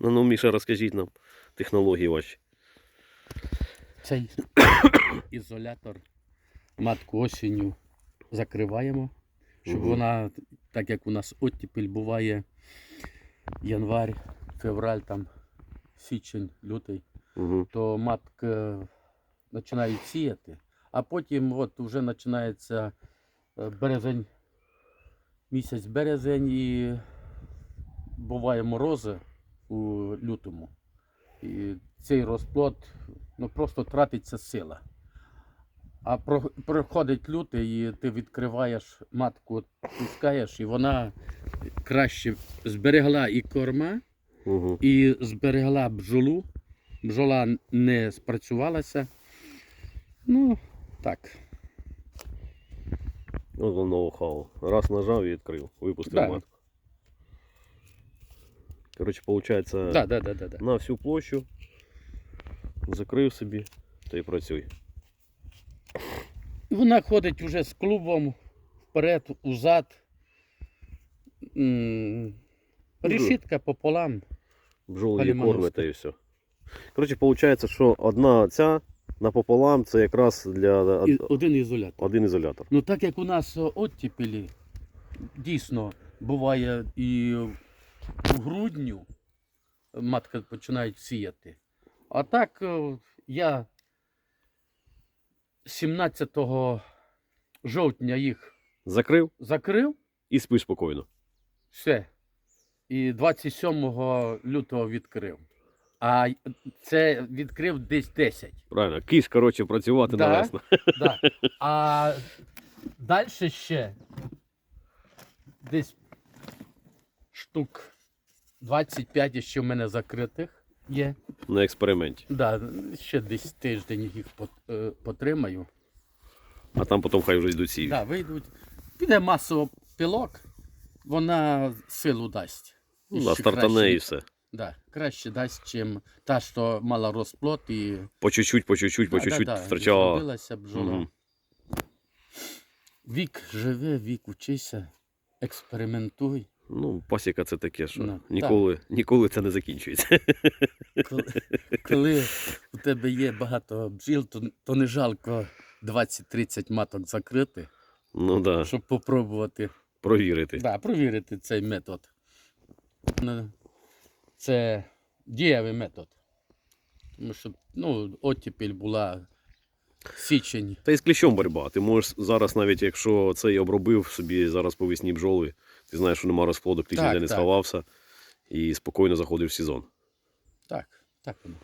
Ну, ну Міша, розкажіть нам технології ваші. Цей ізолятор матку осінню закриваємо, щоб Мгм. вона, так як у нас оттепель буває январь, февраль, там, січень, лютий, Угу. то матки починають сіяти, а потім от вже починається е, березень, місяць березень і буває морози у лютому. І цей розплод ну, просто тратиться сила. А про- проходить лютий, і ти відкриваєш матку, пускаєш, і вона краще зберегла і корма, Угу. і зберегла бджолу. Бджола не спрацювалася. Ну, так. От воно ноу-хау. Раз нажав і відкрив. Випустив Да. матку. Коротше, виходить, Да, да, да, да, да. на всю площу. Закрив собі та й працюй. Вона ходить уже з клубом вперед, узад. Решітка пополам. Бджоли її Полімановська. кормите і все. Коротше, виходить, що одна ця напополам це якраз для І один ізолятор. один ізолятор. Ну так як у нас о, оттепелі, дійсно буває і в грудню матка починають сіяти. А так е, я 17 жовтня їх Закрив закрив, і спиш спокійно. все. І 27 лютого відкрив. А це відкрив десь 10. Правильно, киш, коротше, працювати Да. на весну. Да. А далі ще десь штук 25 ще в мене закритих є. На експерименті. Да, ще десь тиждень їх е, потримаю. А там потім хай вже йдуть сіві. Да, вийдуть. Піде масово пілок, вона силу дасть. Ну, да, стартане і все. Да, краще дасть, чим та, що мала розплод і По чуть-чуть, по чуть-чуть, по Да, чуть-чуть да, да, втрачала. зробилася бджола. Мгм. Вік живе, вік учися, експериментуй. Ну, пасіка це таке, що Ну, ніколи, ніколи це не закінчується. Коли, коли у тебе є багато бджіл, то, то не жалко 20-30 маток закрити, Ну да, щоб попробувати провірити. да, провірити цей метод. Ну, Це дієвий метод. Тому що ну, оттепель була січень. Та й з кліщом боротьба. Ти можеш зараз, навіть якщо цей обробив собі зараз по весні бджоли, ти знаєш, що нема розплоду, Так, ніде не сховався і спокійно заходив в сезон. Так, так воно.